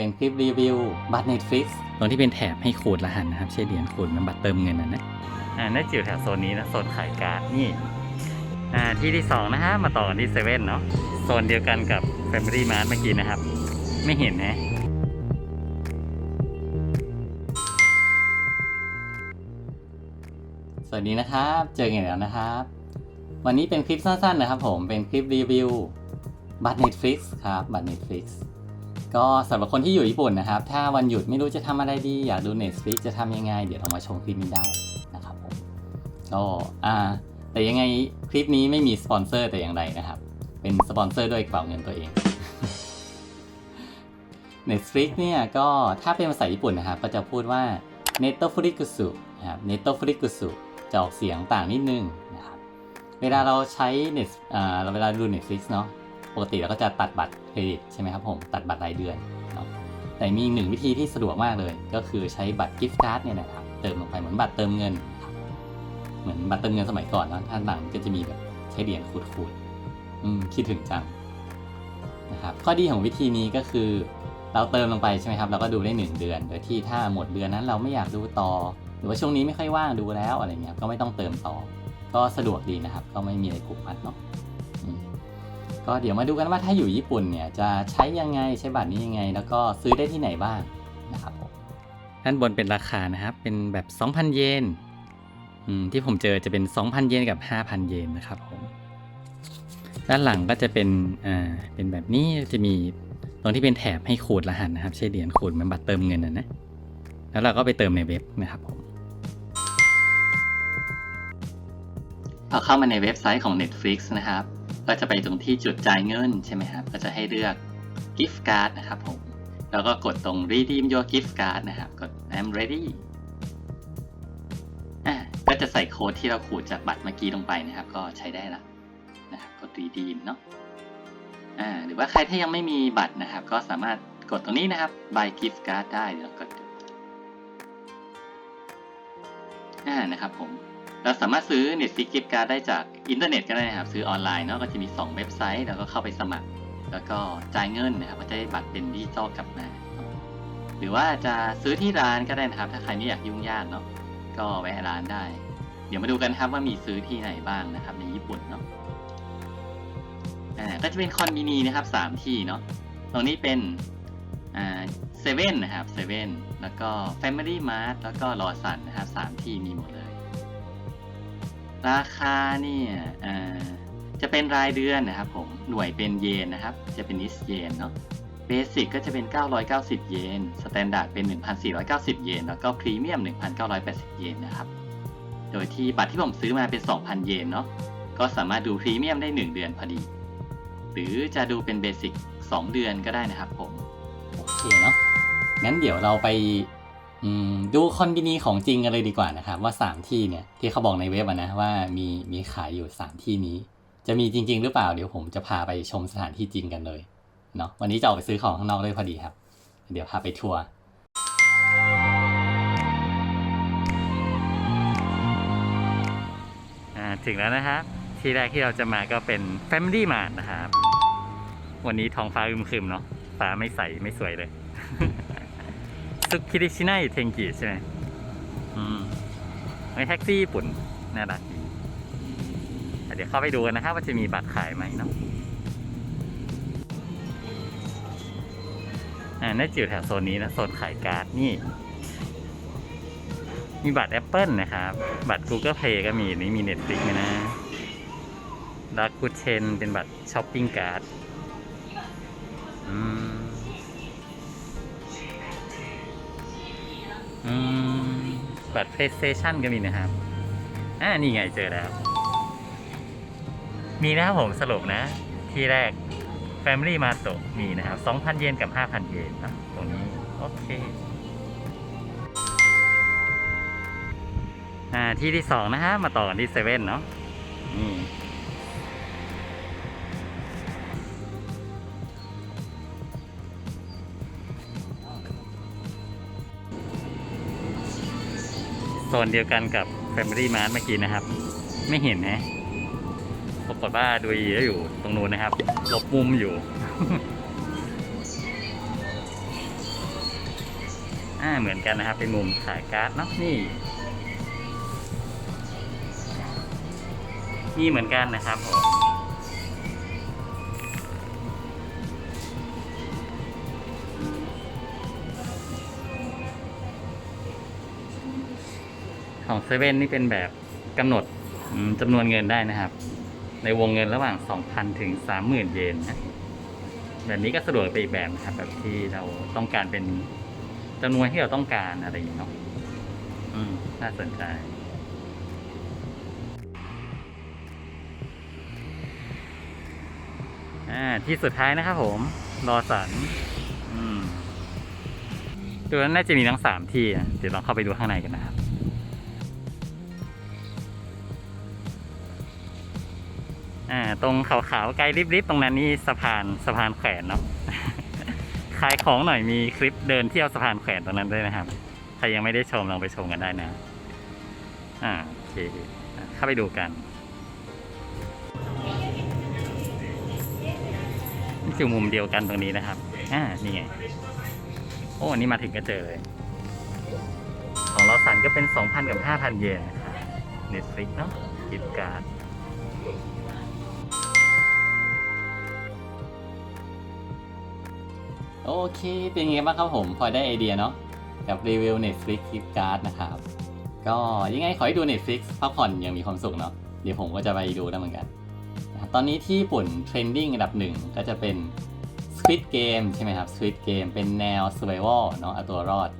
เป็นคลิปรีวิวบัตร Netflix ตรงที่เป็นแถบให้ขูดรหัสนะครับใช้เหรียญขูดมันบัตรเติมเงินนะนะอ่าน่าจะอยู่แถวโซนนี้นะโซนขายการ์ดนี่อ่าที่ที่สองนะฮะมาต่อกันที่เซเว่นเนาะโซนเดียวกันกับ Family Mart เมื่อกี้นะครับ ไม่เห็นนะสวัสดีนะครับ เจอกันอีกแล้วนะครับ วันนี้เป็นคลิปสั้นๆนะครับผมเป็นคลิปรีวิวบัตร Netflix ครับบัตร Netflix ก็สำหรับคนที่อยู่ญี่ปุ่นนะครับ ถ้าวันหยุดไม่รู้จะทำอะไรดี อยากดู Netflix จะทำยังไง เดี๋ยวเรามาชมคลิปนี้ได้นะครับผมก็อ่าแต่ยังไงคลิปนี้ไม่มีสปอนเซอร์แต่อย่างใดนะครับ เป็นสปอนเซอร์ด้วยกระเป๋าเงินตัวเอง Netflix เนี่ยก็ถ้าเป็นภาษาญี่ปุ่นนะครับ ก็จะพูดว่า Netflix นะครับ Netflix จะออกเสียงต่างนิดนึงนะครับ เวลาเราใช้ Net อ่าเวลาดู Netflix เนาะ ปกติเราก็จะตัดบัตรเครดิตใช่ไหมครับผมตัดบัตรรายเดือนเนาะแต่มีหนึ่งวิธีที่สะดวกมากเลย ก็คือใช้บัตรกิฟต์การ์ดเนี่ยนะครับเติมลงไปเหมือนบัตรเติมเงิน เหมือนบัตรเติมเงินสมัยก่อนนะถ้าหลังก็จะมีแบบใช้เหรียญขูดๆอืมคิดถึงจังนะครับข้อดีของวิธีนี้ก็คือ เราเติมลงไปใช่ไหมครับเราก็ดูได้ 1 เดือน โดยที่ถ้าหมดเดือนนั้นเราไม่อยากดูต่อ หรือว่าช่วงนี้ไม่ค่อยว่างดูแล้วอะไรเงี้ยก็ไม่ต้องเติมต่อ ก็สะดวกดีนะครับ ก็ไม่มีอะไรผูกมัดเนาะ ก็เดี๋ยวมาดูกันว่าถ้าอยู่ญี่ปุ่นเนี่ยจะใช้ยังไงใช้บัตรนี้ยังไง แล้วก็ซื้อได้ที่ไหนบ้างนะครับผมด้านบนเป็นราคานะครับ เป็นแบบ 2,000 เยนอืมที่ผมเจอจะเป็น 2,000 เยนกับ 5,000 เยนนะครับผมด้านหลังก็จะเป็นอ่าเป็นแบบนี้จะมีตรงที่เป็นแถบให้ขูดรหัสนะครับ ใช้เหรียญขูดเหมันบัตรเติมเงินนะนะแล้วเราก็ไปเติมในเว็บนะครับผมพอเข้ามาในเว็บไซต์ของ Netflix นะครับ ก็จะไปตรงที่จุดจ่ายเงินใช่ไหมครับ ก็จะให้เลือก gift card นะครับผม แล้วก็กดตรง redeem your gift card นะครับ กด I'm ready อะก็จะใส่โค้ดที่เราขูดจากบัตรเมื่อกี้ลงไปนะครับ ก็ใช้ได้ละนะครับ กด redeem เนาะ อ่า หรือว่าใครที่ยังไม่มีบัตรนะครับ ก็สามารถกดตรงนี้นะครับ buy gift card ได้เดี๋ยวกดอ่านะครับผม เราสามารถซื้อ Netflix Gift Card ได้จาก อินเทอร์เน็ตก็ได้นะครับซื้อออนไลน์เนาะก็จะมี 2 เว็บไซต์แล้วก็เข้าไปสมัคร แล้วก็จ่ายเงินนะครับก็จะได้บัตรเป็นดิจิตอลกลับมาหรือว่าจะซื้อที่ร้านก็ได้นะครับ ถ้าใครไม่อยากยุ่งยากเนาะก็แวะร้านได้ เดี๋ยวมาดูกันครับว่ามีซื้อที่ไหนบ้างนะครับ ในญี่ปุ่นเนาะอ่าก็จะเป็นคอนมินีนะครับ 3 ที่เนาะตรงนี้เป็นอ่าเซเว่นนะครับเซเว่นแล้วก็ Family Mart แล้วก็ลอสันนะครับสามที่มีหมดเลย ราคาเนี่ยจะเป็นรายเดือนนะครับผมหน่วยเป็นเยนนะครับ จะเป็นนิสเยนเนาะเบสิกก็จะเป็น 990 เยนสแตนดาร์ดเป็น 1,490 เยน แล้วก็พรีเมียม 1,980 เยนนะครับ โดยที่บัตรที่ผมซื้อมาเป็น 2,000 เยนเนาะก็สามารถดูพรีเมียมได้ 1 เดือนพอดี หรือจะดูเป็นเบสิก2เดือนก็ได้นะครับผม โอเคเนาะงั้นเดี๋ยวเราไป ดูคอนบินีของจริงกันเลยดีกว่านะครับว่า 3 ที่เนี่ยที่เขาบอกในเว็บนะว่ามีมีขายอยู่ 3 ที่นี้ จะมีจริง ๆ หรือเปล่าเดี๋ยวผมจะพาไปชมสถานที่จริงกันเลยเนาะวันนี้จะออกไปซื้อของข้างนอกเลยพอดีครับ เดี๋ยวพาไปทัวร์อ่าถึงแล้วนะครับ ที่แรกที่เราจะมาก็เป็น Family Mart นะครับ วันนี้ท้องฟ้าอึมครึมเนาะฟ้าไม่ใสไม่สวยเลย ซุกิริชิไนเทงกิใช่ไหมอืมไอแท็กซี่ญี่ปุ่นน่ารักดีอะเดี๋ยวเข้าไปดูกันนะครับว่าจะมีบัตรขายไหมเนาะอ่าน่าจะอยู่แถวโซนนี้นะ โซนขายการ์ดนี่ มีบัตร Apple นะครับ บัตร Google Play ก็มีนี่มี Netflix นะดากูเชนเป็นบัตรช้อปปิ้งการ์ด อืม อืมบัตร PlayStation ก็มีนะครับ อ่า นี่ไงเจอแล้ว มีนะครับผมสรุปนะ ที่แรก Family m a r t มีนะครับ 2,000 เยนกับ 5,000 เยนนะตรงนี้ โอเคอ่าที่ที่สองนะฮะ มาต่อกันที่เซเว่นเนาะนี่ นเดียวกันกับ Family Mart เมื่อกี้นะครับ ไม่เห็นนะปรากฏว่าดูอีแล้วอยู่ตรงนู้นนะครับหลบมุมอยู่ อ่าเหมือนกันนะครับ เป็นมุมขายการ์ดเนาะนี่นี่เหมือนกันนะครับผม ของเซเว่นนี่เป็นแบบกำหนดจำนวนเงินได้นะครับ ในวงเงินระหว่าง 2,000 ถึง 30,000 เยนนะแบบนี้ก็สะดวกไปอีกแบบนะครับ แบบที่เราต้องการเป็นจำนวนที่เราต้องการอะไรอย่างเนาะอืม น่าสนใจอ่าที่สุดท้ายนะครับผมรอสันตัวนั้นน่าจะมีทั้งสามที่เดี๋ยวลองเข้าไปดูข้างในกันนะครับ อ่าตรงขาวๆไกลริบๆตรงนั้นนี่สะพานสะพานแขวนเนาะขายของหน่อยมีคลิปเดินเที่ยวสะพานแขวนตรงนั้นด้วยนะครับใครยังไม่ได้ชมลองไปชมกันได้นะ อ่าโอเคเข้าไปดูกันนี่คือมุมเดียวกันตรงนี้นะครับ อ่า นี่ไง โอ้อันนี้มาถึงก็เจอเลย ของเราสั่นก็เป็น 2,000 กับ 5,000 เยนนะครับเน็ตฟลิกเนาะกิฟต์การ์ด โอเค เป็นไงบ้างครับผมพอได้ไอเดียเนาะกับรีวิว Netflix Gift Card นะครับ ก็ยังไงขอให้ดู Netflix พักผ่อนอย่างมีความสุขเนาะเดี๋ยวผมก็จะไปดูได้วเหมือนกันนะครับตอนนี้ที่ญี่ปุ่นเทรนดิ้งอันดับหนึ่งก็จะเป็น Squid Game ใช่ไหมครับ Squid Game เป็นแนว Survival เนาะเอาตัวรอด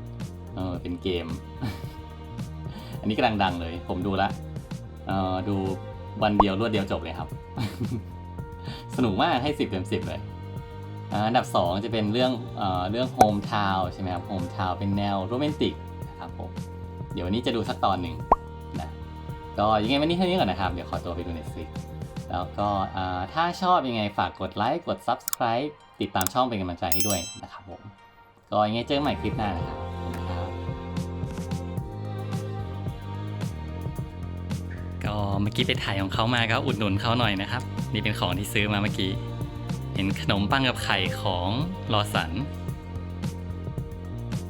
เออเป็นเกม อันนี้กำลังดังเลย ผมดูละเออดูวันเดียวรวดเดียวจบเลยครับ สนุกมากให้10เต็ม10เลย อันดับ 2 จะเป็นเรื่องเอเรื่องโฮมทาวใช่ไหมครับโฮมทาวเป็นแนวโรแมนติกนะครับผมเดี๋ยววันนี้จะดูสักตอนหนึ่งนะก็ยังไงวันนี้เท่านี้ก่อนนะครับ เดี๋ยวขอตัวไปดู Netflix แล้วก็ถ้าชอบยังไงฝากกดไลค์กด Subscribe ติดตามช่องเป็นกำลังใจให้ด้วยนะครับผมก็ยังไงเจอกันใหม่คลิปหน้านะครับขอบคุณครับก็เมื่อกี้ไปถ่ายของเขามาก็อุดหนุนเขาหน่อยนะครับ นี่เป็นของที่ซื้อมาเมื่อกี้ เห็นขนมปังกับไข่ของลอสัน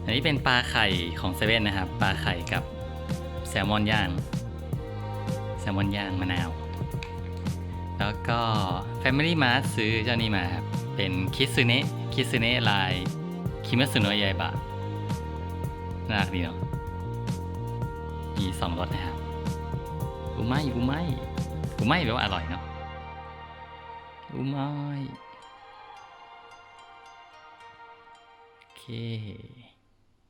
อันนี้เป็นปลาไข่ของเซเว่นนะครับ ปลาไข่กับแซลมอนย่าง แซลมอนย่างมะนาว แล้วก็ Family Mart ซื้อเจ้านี้มาครับ เป็นคิซึเนะคิซึเนะลายคิมัสึโนะยายบะ น่ารักดีเนาะ มีสองรสนะครับอูไม่อูไม่อูไม่แปลว่าอร่อยเนาะอูไม่ โอเค